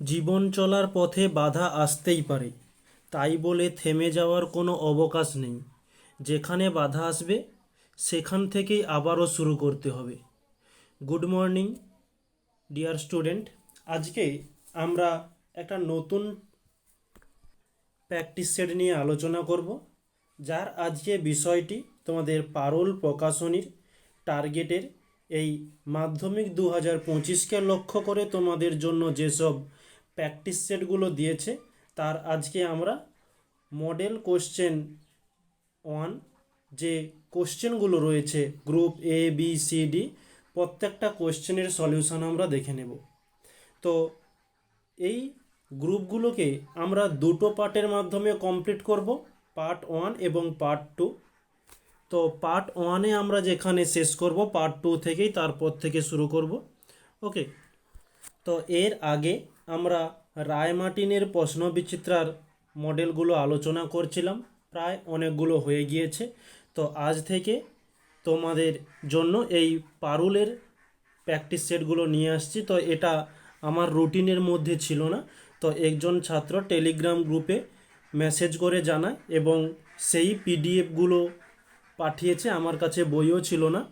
জীবন চলার পথে বাধা আসতেই পারে। তাই বলে থেমে যাওয়ার কোনো অবকাশ নেই। যেখানে বাধা আসবে, সেখান থেকেই আবারও শুরু করতে হবে। Good morning, dear student. আজকে আমরা একটা নতুন প্র্যাকটিস সেট নিয়ে আলোচনা করব, যার আজকে বিষয়টি তোমাদের পারুল প্রকাশনীর টার্গেটের এই মাধ্যমিক দু হাজার পঁচিশকে লক্ষ্য করে তোমাদের জন্য যেসব প্র্যাকটিস সেটগুলো দিয়েছে। তার আজকে আমরা মডেল কোশ্চেন ওয়ান যে কোশ্চেনগুলো রয়েছে group A B C D প্রত্যেকটা কোশ্চেনের সলিউশন আমরা দেখে নেব। তো এই গ্রুপগুলোকে আমরা দুটো পার্টের মাধ্যমে কমপ্লিট করব, পার্ট ওয়ান এবং পার্ট টু। তো পার্ট ওয়ানে আমরা যেখানে শেষ করব, পার্ট টু থেকেই তারপর থেকে শুরু করব। ওকে, তো এর আগে আমরা রায়মার্টিনের প্রশ্ন বিচিত্রার মডেলগুলো আলোচনা করছিলাম, প্রায় অনেকগুলো হয়ে গিয়েছে। তো আজ থেকে তোমাদের জন্য এই পারুলের প্র্যাকটিস সেটগুলো নিয়ে আসছি। তো এটা আমার রুটিনের মধ্যে ছিল না। তো একজন ছাত্র টেলিগ্রাম গ্রুপে মেসেজ করে জানায় এবং সেই পিডিএফগুলো পাঠিয়েছে, আমার কাছে বইও ছিল না।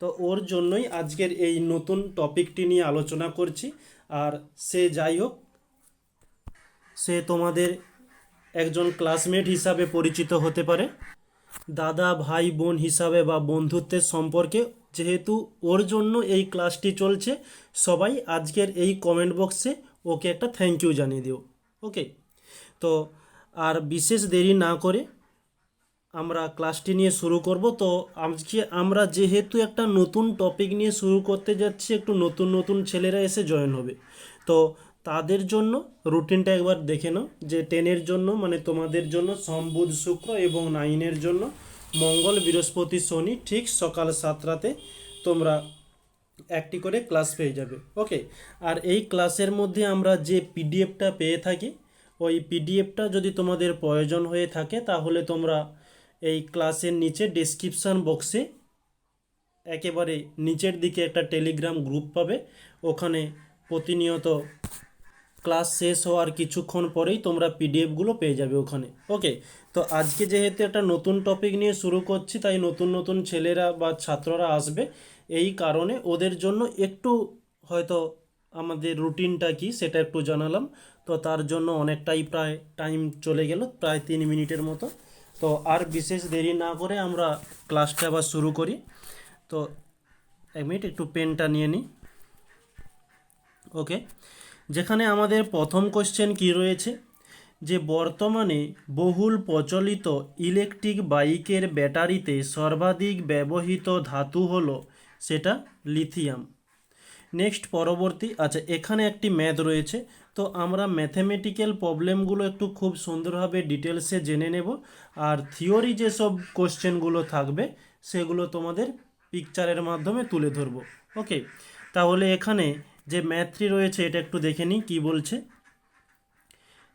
তো ওর জন্যই আজকের এই নতুন টপিকটি নিয়ে আলোচনা করছি। আর সে যাই হোক, সে তোমাদের একজন ক্লাসমেট হিসাবে পরিচিত হতে পারে। দাদা, ভাই, বোন হিসাবে বা বন্ধুত্বের সম্পর্কে যেহেতু ওর জন্য এই ক্লাসটি চলছে, সবাই আজকের এই কমেন্ট বক্সে ওকে একটা থ্যাংক ইউ জানিয়ে দিও। ওকে তো আর বিশেষ দেরি না করে আমরা ক্লাসটি নিয়ে শুরু করব। তো আজকে আমরা যেহেতু একটা নতুন টপিক নিয়ে শুরু করতে যাচ্ছি, একটু নতুন নতুন ছেলেরা এসে জয়েন হবে। তো তাদের জন্য রুটিনটা একবার দেখে নাও। যে টেনের জন্য মানে তোমাদের জন্য সোম, বুধ, শুক্র এবং নাইনের জন্য মঙ্গল, বৃহস্পতি, শনি ঠিক সকাল সাতটাতে তোমরা একটি করে ক্লাস পেয়ে যাবে। ওকে? আর এই ক্লাসের মধ্যে আমরা যে পিডিএফটা পেয়ে থাকি, ওই পিডিএফটা যদি তোমাদের প্রয়োজন হয়ে থাকে, তাহলে তোমরা এই ক্লাসের নিচে ডেসক্রিপশান বক্সে একেবারে নিচের দিকে একটা টেলিগ্রাম গ্রুপ পাবে। ওখানে প্রতিনিয়ত ক্লাস শেষ হওয়ার কিছুক্ষণ পরেই তোমরা পিডিএফগুলো পেয়ে যাবে ওখানে। ওকে তো আজকে যেহেতু একটা নতুন টপিক নিয়ে শুরু করছি, তাই নতুন নতুন ছেলেরা বা ছাত্ররা আসবে, এই কারণে ওদের জন্য একটু হয়তো আমাদের রুটিনটা কি সেটা একটু জানালাম। তো তার জন্য অনেকটাই প্রায় টাইম চলে গেল, প্রায় তিন মিনিটের মতো। তো আর বিশেষ দেরি না করে আমরা ক্লাসটা আবার শুরু করি। তো এক মিনিট, একটু পেনটা নিয়ে নিই ওকে যেখানে আমাদের প্রথম কোশ্চেন কি রয়েছে? যে বর্তমানে বহুল প্রচলিত ইলেকট্রিক বাইকের ব্যাটারিতে সর্বাধিক ব্যবহৃত ধাতু হলো সেটা লিথিয়াম নেক্সট পরবর্তী আচ্ছা এখানে একটি ম্যাথ রয়েছে। তো আমরা ম্যাথমেটিক্যাল প্রবলেমগুলো একটু খুব সুন্দরভাবে ডিটেলসে জেনে নেব। আর থিওরি যেসব কোশ্চেনগুলো থাকবে, সেগুলো তোমাদের পিকচারের মাধ্যমে তুলে ধরবো। ওকে তাহলে এখানে যে ম্যাথটি রয়েছে, এটা একটু দেখে নিই কী বলছে।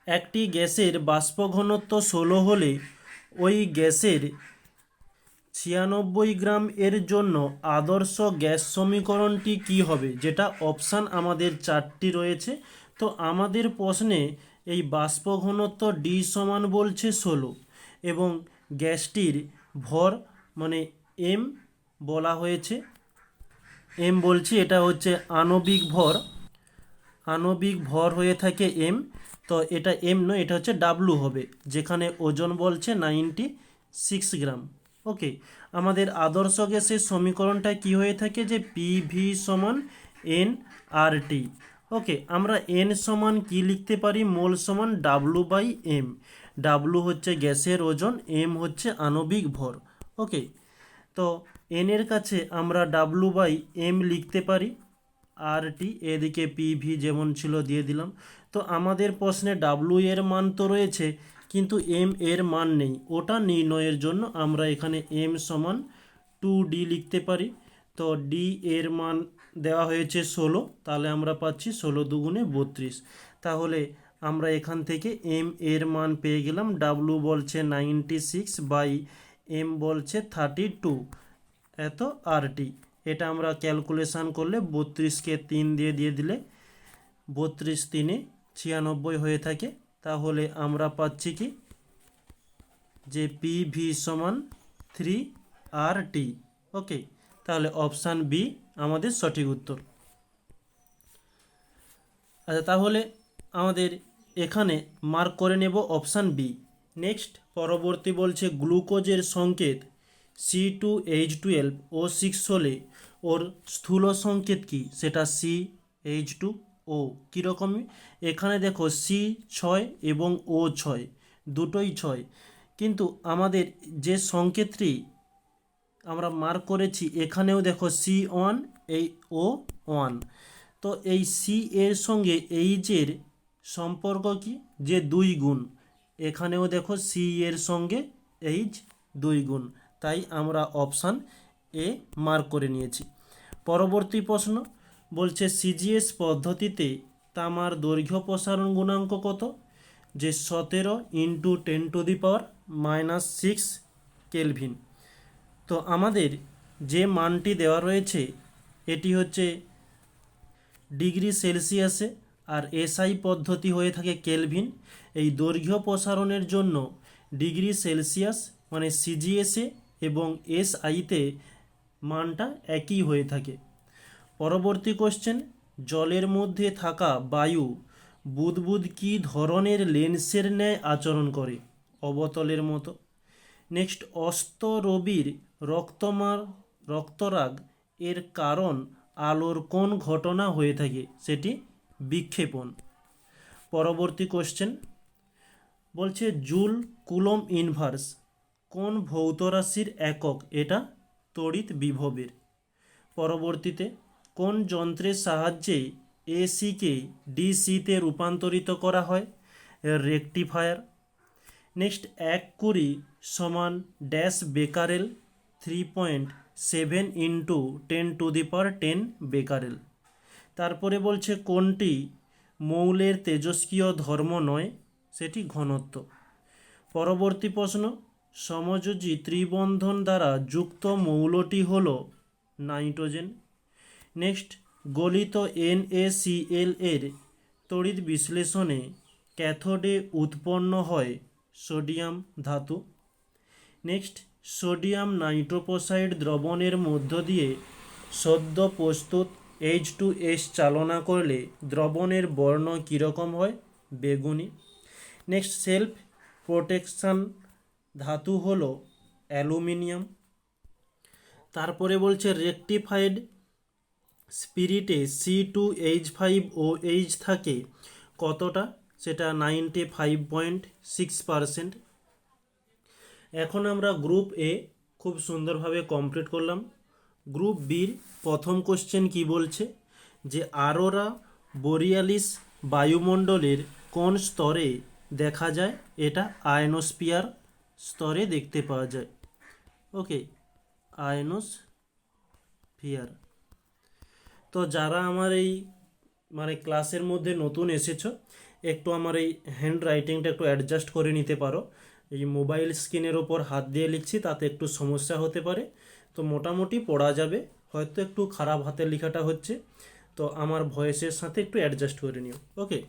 একটি গ্যাসের বাষ্প ঘনত্ব ষোলো হলে ওই গ্যাসের ছিয়ানব্বই গ্রাম এর জন্য আদর্শ গ্যাস সমীকরণটি কি হবে? যেটা অপশান আমাদের চারটি রয়েছে। তো আমাদের প্রশ্নে এই বাষ্প ঘনত্ব ডি সমান বলছে ষোলো এবং গ্যাসটির ভর মানে এম বলা হয়েছে। এম বলছি এটা হচ্ছে আণবিক ভর। আণবিক ভর হয়ে থাকে এম তো এটা এম নয়, এটা হচ্ছে ডাব্লু হবে, যেখানে ওজন বলছে নাইনটি সিক্স গ্রাম। ওকে আমাদের আদর্শ গ্যাসের সমীকরণটা কি হয়ে থাকে যে পি ভি সমান এন আর টি ওকে আমরা এন সমান কি লিখতে পারি? মোল সমান ডাব্লু বাই এম ডাব্লু হচ্ছে গ্যাসের ওজন এম হচ্ছে আণবিক ভর। ওকে তো এন এর কাছে আমরা ডাব্লু বাই এম লিখতে পারি। আর টি এদিকে পি ভি যেমন ছিল দিয়ে দিলাম। তো আমাদের প্রশ্নে ডাব্লু এর মান তো রয়েছে, কিন্তু এম এর মান নেই। ওটা নির্ণয়ের জন্য আমরা এখানে এম সমান টু ডি লিখতে পারি। তো ডি এর মান দেওয়া হয়েছে ষোলো, তাহলে আমরা পাচ্ছি ষোলো দুগুণে বত্রিশ। তাহলে আমরা এখান থেকে এম এর মান পেয়ে গেলাম ডাব্লু বলছে নাইনটি সিক্স বাই এম বলছে থার্টি টু এত আরটি এটা আমরা ক্যালকুলেশান করলে বত্রিশকে তিন দিয়ে দিয়ে দিলে বত্রিশ তিনে ছিয়ানব্বই হয়ে থাকে। তাহলে আমরা পাচ্ছি কি? যে পি ভি সমান থ্রি আর টি ওকে তাহলে অপশান বি আমাদের সঠিক উত্তর। আচ্ছা তাহলে আমাদের এখানে মার্ক করে নেব অপশান বি নেক্সট পরবর্তী বলছে গ্লুকোজের সংকেত C two H twelve O six হলে ওর স্থূল সংকেত কি? সেটা সি এইচ টু ও কীরকমই? এখানে দেখো সি ছয় এবং ও ছয়, দুটোই ছয়। কিন্তু আমাদের যে সংকেতটি আমরা মার্ক করেছি এখানেও দেখো সি ওয়ান এই ও ওয়ান তো এই সি এর সঙ্গে এইচের সম্পর্ক কি? যে দুই গুণ। এখানেও দেখো সি এর সঙ্গে এইচ দুই গুণ। তাই আমরা অপশান এ মার্ক করে নিয়েছি। পরবর্তী প্রশ্ন বলছে সিজিএস পদ্ধতিতে তামার দৈর্ঘ্য প্রসারণ গুণাঙ্ক কত? যে সতেরো into ten to the power minus six kelvin. তো আমাদের যে মানটি দেওয়া রয়েছে, এটি হচ্ছে ডিগ্রি সেলসিয়াসে আর এসআই পদ্ধতি হয়ে থাকে কেলভিন। এই দৈর্ঘ্য প্রসারণের জন্য ডিগ্রি সেলসিয়াস মানে সিজিএসে এবং এসআইতে মানটা একই হয়ে থাকে। পরবর্তী কোশ্চেন জলের মধ্যে থাকা বায়ু বুদবুদ কী ধরনের লেন্সের ন্যায় আচরণ করে? অবতলের মতো। নেক্সট অস্তরবির রক্তমার, রক্তরাগ এর কারণ আলোর কোন ঘটনা হয়ে থাকে সেটি বিক্ষেপণ। পরবর্তী কোশ্চেন বলছে জুল কুলম ইনভার্স কোন ভৌত রাশির একক? এটা তড়িৎ বিভবের। পরবর্তীতে কোন যন্ত্রের সাহায্যে এসিকে ডিসিতে রূপান্তরিত করা হয়? রেকটিফায়ার নেক্সট এক কুড়ি সমান dash becquerel three point seven into ten to the power ten becquerel. তারপরে বলছে, কোনটি মৌলের তেজস্ক্রিয় ধর্ম নয়, সেটি ঘনত্ব। পরবর্তী প্রশ্ন, সমযোজী ত্রিবন্ধন দ্বারা যুক্ত মৌলটি হল নাইট্রোজেন। নেক্সট, গলিত এনএসিএল এর তড়িৎ বিশ্লেষণে ক্যাথোডে উৎপন্ন হয় সোডিয়াম ধাতু। নেক্সট সোডিয়াম নাইট্রোপোসাইড দ্রবণের মধ্য দিয়ে সদ্য প্রস্তুত এইচ টু এস চালনা করলে দ্রবণের বর্ণ কীরকম হয়? বেগুনি। নেক্সট, সেলফ প্রোটেকশন ধাতু হলো অ্যালুমিনিয়াম। তারপরে বলছে rectified স্পিরিটে C two H five O H থাকে। কতটা? সেটা ninety five point six percent এখন আমরা গ্রুপ এ খুব সুন্দরভাবে কমপ্লিট করলাম। গ্রুপ বির প্রথম কোশ্চেন কি বলছে? যে আরোরা বোরিয়ালিস বায়ুমণ্ডলের কোন স্তরে দেখা যায়? এটা আয়নোস্পিয়ার স্তরে দেখতে পাওয়া যায়। Okay ionosphere. তো যারা আমার এই মানে ক্লাসের মধ্যে নতুন এসেছ, একটু আমার এই হ্যান্ড রাইটিংটা একটু অ্যাডজাস্ট করে নিতে পারো। এই মোবাইল স্ক্রিনের ওপর হাত দিয়ে লিখছি, তাতে একটু সমস্যা হতে পারে। তো মোটামুটি পড়া যাবে, হয়তো একটু খারাপ হাতের লেখাটা হচ্ছে। তো আমার ভয়েসের সাথে একটু অ্যাডজাস্ট করে নিও ওকে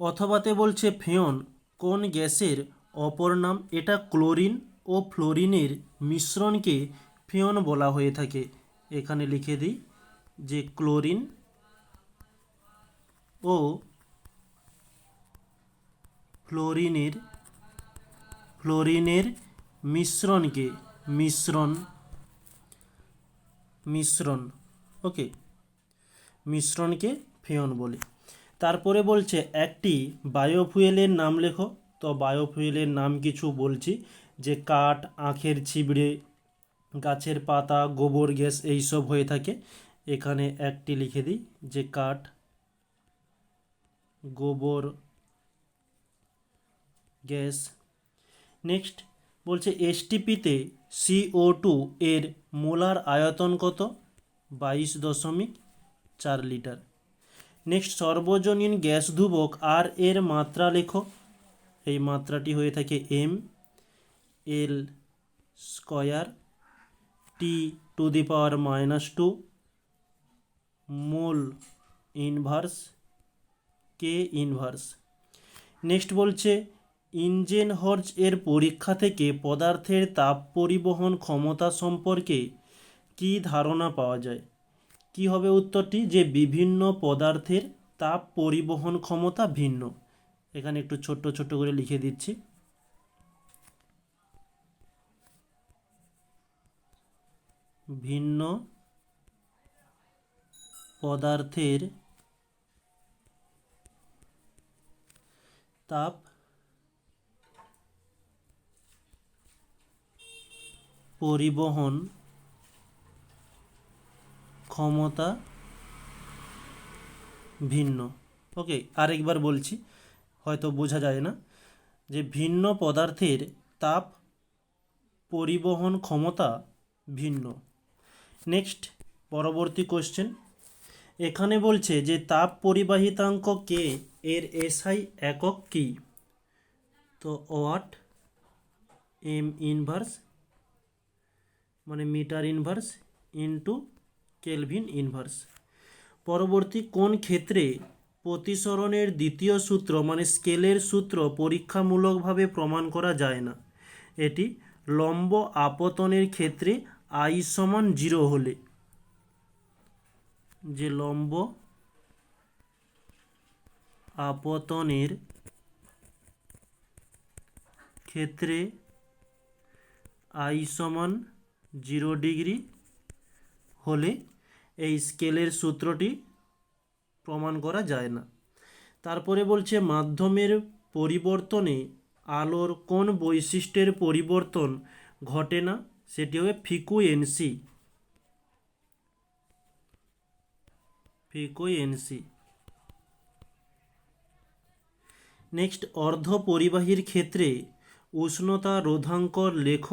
অথবাতে বলছে, ফেয়ন, কোন গ্যাসের অপর নাম? এটা ক্লোরিন ও ফ্লোরিনের মিশ্রণকে ফিয়ন বলা হয়ে থাকে। এখানে লিখে দিই যে ক্লোরিন ও ফ্লোরিনের ফ্লোরিনের মিশ্রণকে মিশ্রণ মিশ্রণ, ওকে, মিশ্রণকে ফিয়ন বলে। তারপরে বলছে, একটি বায়োফুয়েলের নাম লেখো। তো বায়োফুয়েলের নাম কিছু বলছি, যে কাঠ, আখের ছিবড়ে, গাছের পাতা, গোবর, গ্যাস এইসব হয়ে থাকে। এখানে একটি লিখে দিই, যে কাঠ, গোবর, গ্যাস নেক্সট বলছে এসটিপিতে সিও টু এর মোলার আয়তন কত? বাইশ দশমিক চার লিটার। নেক্সট সর্বজনীন গ্যাস ধ্রুবক আর এর মাত্রা লেখো। এই মাত্রাটি হয়ে থাকে M L square T to the power minus two mole inverse K inverse. Next বলছে ইঞ্জেনহর্জ এর পরীক্ষা থেকে পদার্থের তাপ পরিবহন ক্ষমতা সম্পর্কে কী ধারণা পাওয়া যায়? কি হবে উত্তরটি? যে বিভিন্ন পদার্থের তাপ পরিবহন ক্ষমতা ভিন্ন। এখানে একটু ছোট্ট ছোট্ট করে লিখে দিচ্ছি। ভিন্ন পদার্থের তাপ পরিবহন ক্ষমতা ভিন্ন। ওকে, আরেকবার বলছি, হয়তো বোঝা যায় না, যে ভিন্ন পদার্থের তাপ পরিবহন ক্ষমতা ভিন্ন। নেক্সট, পরবর্তী কোশ্চেন এখানে বলছে যে তাপ পরিবাহিতাঙ্ক কে? এর এসআই একক কি? তো ওয়াট এম ইনভার্স মানে metre inverse into kelvin inverse পরবর্তী কোন ক্ষেত্রে প্রতিসরণের দ্বিতীয় সূত্র মানে স্কেলের সূত্র পরীক্ষামূলকভাবে প্রমাণ করা যায় না। এটি লম্ব আপতনের ক্ষেত্রে আই সমান জিরো হলে। যে লম্ব আপতনের ক্ষেত্রে আই সমান জিরো ডিগ্রি হলে এই স্কেলের সূত্রটি প্রমাণ করা যায় না। তারপরে বলছে, মাধ্যমের পরিবর্তনে আলোর কোন বৈশিষ্ট্যের পরিবর্তন ঘটে না? সেটি হবে ফ্রিকুয়েন্সি। ফ্রিকুয়েন্সি। নেক্সট অর্ধ পরিবাহীর ক্ষেত্রে উষ্ণতা রোধাঙ্কর লেখ।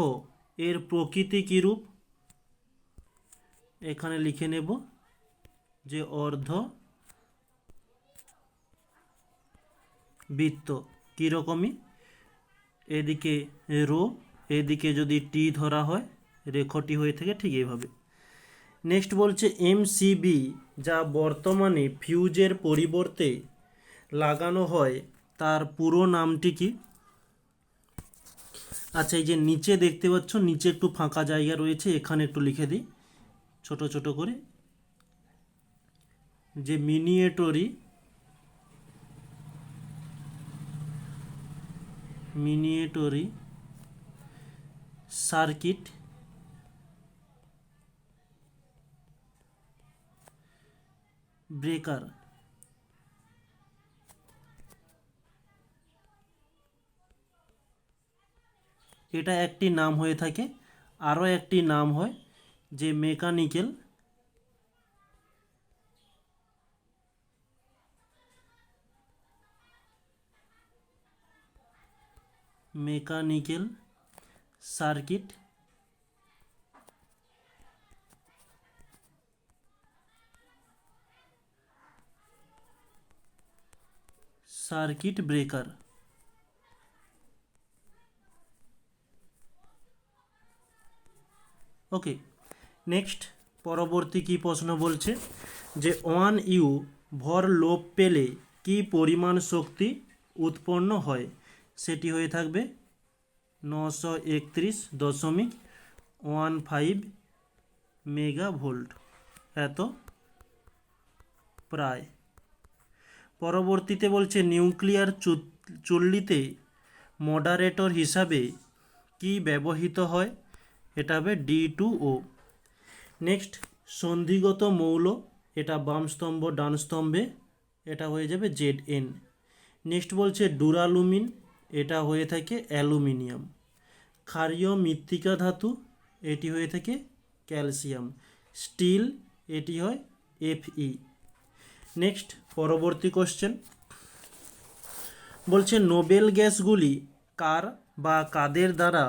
এর প্রকৃতি কীরূপ এখানে লিখে নেব যে অর্ধ বৃত্ত কীরকমই এদিকে রো, এদিকে যদি টি ধরা হয়, রেখটি হয়ে থাকে ঠিক এইভাবে। নেক্সট বলছে এমসিবি যা বর্তমানে ফিউজের পরিবর্তে লাগানো হয়, তার পুরো নামটি কি? আচ্ছা এই যে নিচে দেখতে পাচ্ছ, নিচে একটু ফাঁকা জায়গা রয়েছে, এখানে একটু লিখে দিই। ছোট ছোট করে। যে মিনিয়েটরি মিনিয়েটরি সার্কিট, ব্রেকার। এটা একটি নাম হয়ে থাকে, আরও একটি নাম হয়, যে mechanical mechanical circuit circuit breaker. Okay next পরবর্তী কি প্রশ্ন বলছে? যে ওয়ান ইউ ভর লোপ পেলে কি পরিমাণ শক্তি উৎপন্ন হয়? সেটি হয়ে থাকবে নশো একত্রিশ দশমিক ওয়ান ফাইভ মেগা ভোল্ট এত প্রায়। পরবর্তীতে বলছে নিউক্লিয়ার চুল্লিতে মডারেটর হিসাবে কি ব্যবহৃত হয়? এটা হবে ডি টু ও নেক্সট সন্ধিগত মৌল, এটা বাম স্তম্ভ, ডান স্তম্ভে, এটা হয়ে যাবে জেড এন নেক্সট বলছে ডুরালুমিন, এটা হয়ে থাকে অ্যালুমিনিয়াম। ক্ষারীয় মৃত্তিকা ধাতু, এটি হয়ে থাকে ক্যালসিয়াম। স্টিল, এটি হয় এফই নেক্সট পরবর্তী কোশ্চেন বলছে নোবেল গ্যাসগুলি কার বা কাদের দ্বারা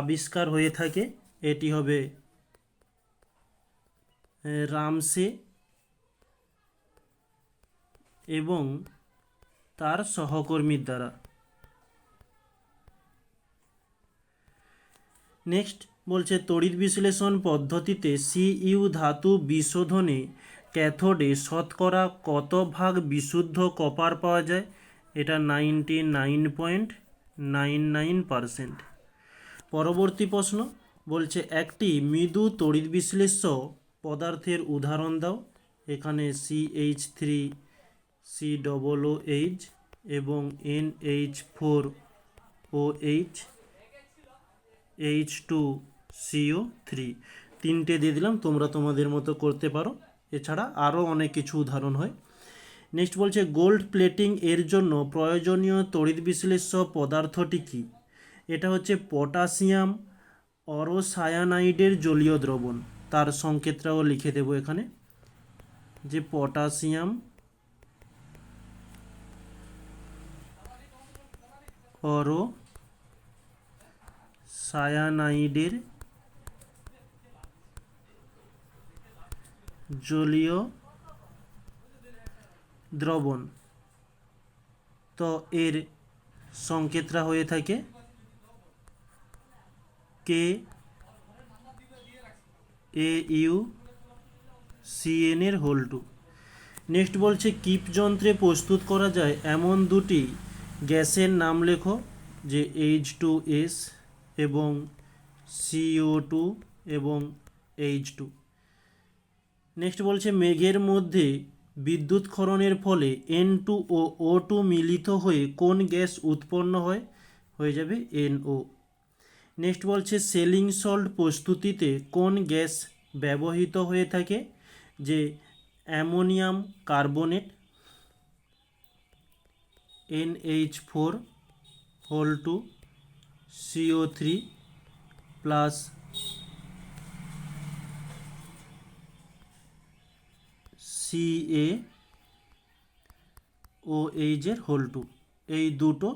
আবিষ্কার হয়ে থাকে? এটি হবে রামসে এবং তার সহকর্মীর দ্বারা। নেক্সট বলছে, তড়িৎ বিশ্লেষণ পদ্ধতিতে সিইউ ধাতু বিশোধনে ক্যাথোডে শতকরা কত ভাগ বিশুদ্ধ কপার পাওয়া যায়? এটা ninety nine point nine nine percent. পরবর্তী প্রশ্ন বলছে, একটি মৃদু তড়িৎ বিশ্লেষ্য পদার্থের উদাহরণ দাও। এখানে C H three C double O H এবং N H four O H H two CO three তিনটে দিয়ে দিলাম, তোমরা তোমাদের মতো করতে পারো। এছাড়া আরও অনেক কিছু উদাহরণ হয়। নেক্সট বলছে, গোল্ড প্লেটিং এর জন্য প্রয়োজনীয় তড়িৎ বিশ্লেষ্য পদার্থটি কী? এটা হচ্ছে পটাশিয়াম অরোসায়ানাইডের জলীয় দ্রবণ। তার সংকেতটাও লিখে দেবো এখানে। যে পটাশিয়াম অরো সায়ানাইডের জলীয় দ্রবণ। তো এর সংকেতরা হয়ে থাকে কে এ ইউ সিএন এর হোল টু নেক্সট বলছে কিপ যন্ত্রে প্রস্তুত করা যায় এমন দুটি গ্যাসের নাম লেখো, যে এইচ টু এস এবং সিও টু এবং এইচ টু নেক্সট বলছে, মেঘের মধ্যে বিদ্যুৎ ক্ষরণের ফলে এন টু ও ও টু মিলিত হয়ে কোন গ্যাস উৎপন্ন হয়? হয়ে যাবে এনও নেক্সট বলছে, সেলিং সল্ট প্রস্তুতিতে কোন গ্যাস ব্যবহৃত হয়ে থাকে? যে, ammonium carbonate, NH four, whole two CO three, plus CA O এইচের whole two. এই দুটো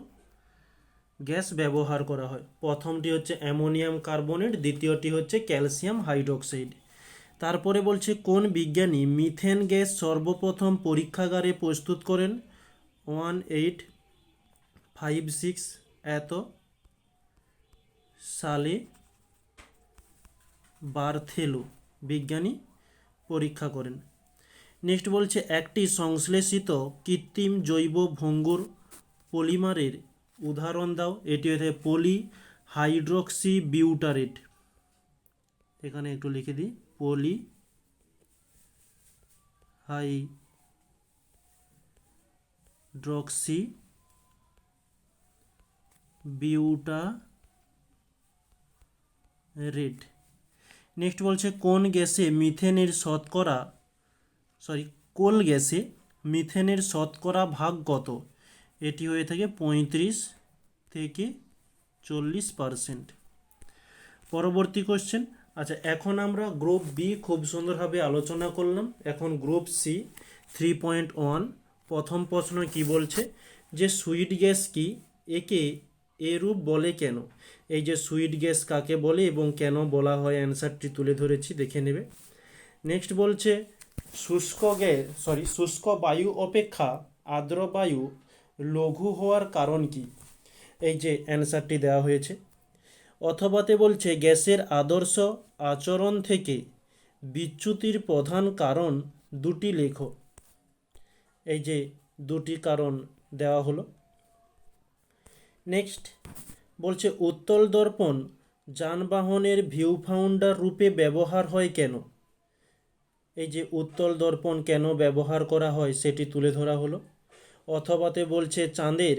গ্যাস ব্যবহার করা হয়। প্রথমটি হচ্ছে অ্যামোনিয়াম কার্বনেট, দ্বিতীয়টি হচ্ছে ক্যালসিয়াম হাইড্রোক্সাইড। তারপরে বলছে, কোন বিজ্ঞানী মিথেন গ্যাস সর্বপ্রথম পরীক্ষাগারে প্রস্তুত করেন? ওয়ান এইট ফাইভ সিক্স এত সালে বার্থেলো বিজ্ঞানী পরীক্ষা করেন। নেক্সট বলছে, একটি সংশ্লেষিত কৃত্রিম জৈব ভঙ্গুর পলিমারের উদাহরণ দাও, এটি হচ্ছে পলি হাইড্রক্সি বিউটারেট এখানে একটু লিখে দিই পলি হাইড্রক্সি বিউটারেট নেক্সট বলছে, কোন গ্যাসে মিথেনের শতকরা সরি কোল গ্যাসে মিথেনের শতকরা ভাগ কত? এটি হয়ে থাকে পঁয়ত্রিশ থেকে চল্লিশ পারসেন্ট। পরবর্তী কোশ্চেন আচ্ছা এখন আমরা গ্রুপ বি খুব সুন্দরভাবে আলোচনা করলাম। এখন group C three point one প্রথম প্রশ্ন কি বলছে? যে সুইট গ্যাস কি? একে এরূপ বলে কেন? এই যে সুইট গ্যাস কাকে বলে এবং কেন বলা হয়? অ্যান্সারটি তুলে ধরেছি, দেখে নেবে। নেক্সট বলছে, শুষ্ক গ্যাস সরি শুষ্ক বায়ু অপেক্ষা আর্দ্র বায়ু লঘু হওয়ার কারণ কি? এই যে অ্যান্সারটি দেওয়া হয়েছে। অথবাতে বলছে, গ্যাসের আদর্শ আচরণ থেকে বিচ্যুতির প্রধান কারণ দুটি লেখো। এই যে দুটি কারণ দেওয়া হলো। নেক্সট, বলছে, উত্তল দর্পণ যানবাহনের ভিউ ফাউন্ডার রূপে ব্যবহার হয় কেন? এই যে উত্তল দর্পণ কেন ব্যবহার করা হয়, সেটি তুলে ধরা হলো। অথবাতে বলছে, চাঁদের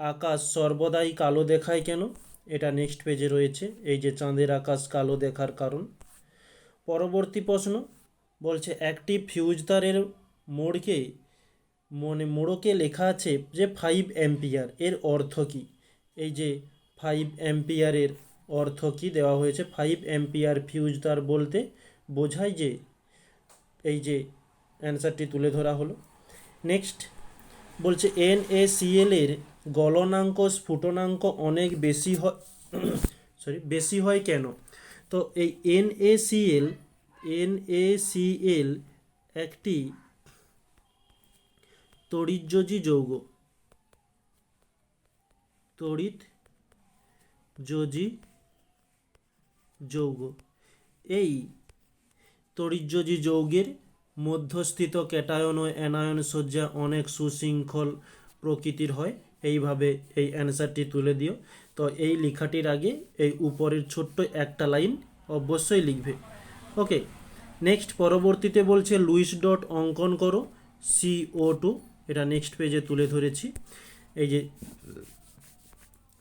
আকাশ সর্বদাই কালো দেখায় কেন? এটা নেক্সট পেজে রয়েছে। এই যে চাঁদের আকাশ কালো দেখার কারণ। পরবর্তী প্রশ্ন বলছে একটি ফিউজ তারের মোড়কে, মনে মোড়কে লেখা আছে যে ফাইভ অ্যাম্পিয়ার এর অর্থ কী? এই যে ফাইভ অ্যাম্পিয়ারের অর্থ কী দেওয়া হয়েছে? ফাইভ অ্যাম্পিয়ার ফিউজ তার বলতে বোঝায় যে, এই যে অ্যান্সারটি তুলে ধরা হলো। নেক্সট বলছে, এন এ সিএল এর গলনাঙ্ক, স্ফুটনাঙ্ক অনেক বেশি হয় সরি, বেশি হয় কেন? তো এই N A CL N A CL একটি তড়িৎযোজী যৌগ। তড়িৎ যোজি যৌগ। এই তড়িৎযোজী যৌগের মধ্যস্থিত ক্যাটায়ন ও অ্যানায়ন সজ্জা অনেক সুশৃঙ্খল প্রকৃতির হয়। এইভাবে এই অ্যান্সারটি তুলে দিও। তো এই লেখাটির আগে এই উপরের ছোট্ট একটা লাইন অবশ্যই লিখবে। ওকে, নেক্সট পরবর্তীতে বলছে, লুইস ডট অঙ্কন করো সিও টু, এটা নেক্সট পেজে তুলে ধরেছি। এই যে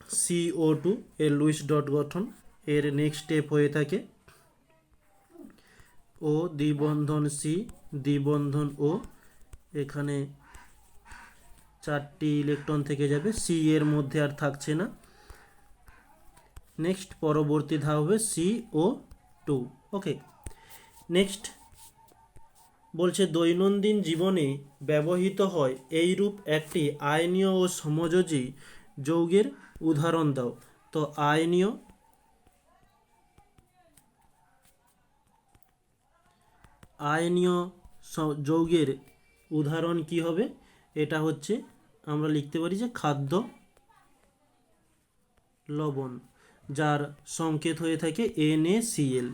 সিও টু এর লুইস ডট গঠন, এর নেক্সট স্টেপ হয়ে থাকে। ও দ্বিবন্ধন সি, দ্বিবন্ধন ও। এখানে চারটি ইলেকট্রন থেকে যাবে। সি এর মধ্যে আর থাকছে না। নেক্সট পরবর্তী ধাপ হবে C O two okay next বলছে, দৈনন্দিন জীবনে ব্যবহৃত হয় এইরূপ একটি আয়নীয় ও সমযোজী যৌগের উদাহরণ দাও। তো আয়নীয় আয়নীয় যৌগের উদাহরণ কি হবে? এটা হচ্ছে আমরা লিখতে পারি যে খাদ্য লবণ, যার সংকেত হয়ে থাকে এন এ সিএল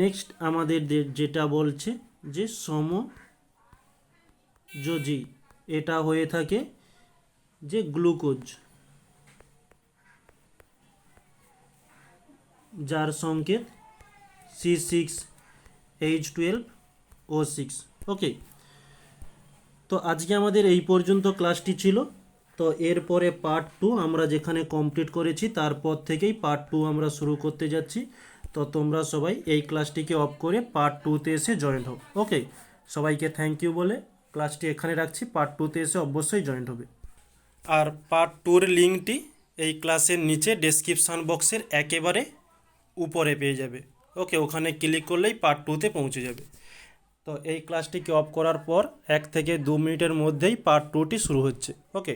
নেক্সট আমাদের যেটা বলছে যে সমযোজী, এটা হয়ে থাকে যে গ্লুকোজ, যার সংকেত C six H twelve O six okay তো আজকে আমাদের এই পর্যন্ত ক্লাসটি ছিল। তো এরপরে পার্ট টু আমরা যেখানে কমপ্লিট করেছি, তারপর থেকেই পার্ট টু আমরা শুরু করতে যাচ্ছি। তো তোমরা সবাই এই ক্লাসটিকে অফ করে পার্ট টুতে এসে জয়েন হও। ওকে সবাইকে থ্যাংক ইউ বলে ক্লাসটি এখানে রাখছি। পার্ট টুতে এসে অবশ্যই জয়েন হবে। আর পার্ট টুর লিঙ্কটি এই ক্লাসের নিচে ডেসক্রিপশান বক্সের একেবারে উপরে পেয়ে যাবে। ওকে ওখানে ক্লিক করলেই পার্ট টুতে পৌঁছে যাবে। তো এই ক্লাসটিকে অফ করার পর এক থেকে দু মিনিটের মধ্যেই পার্ট টুটি শুরু হচ্ছে। ওকে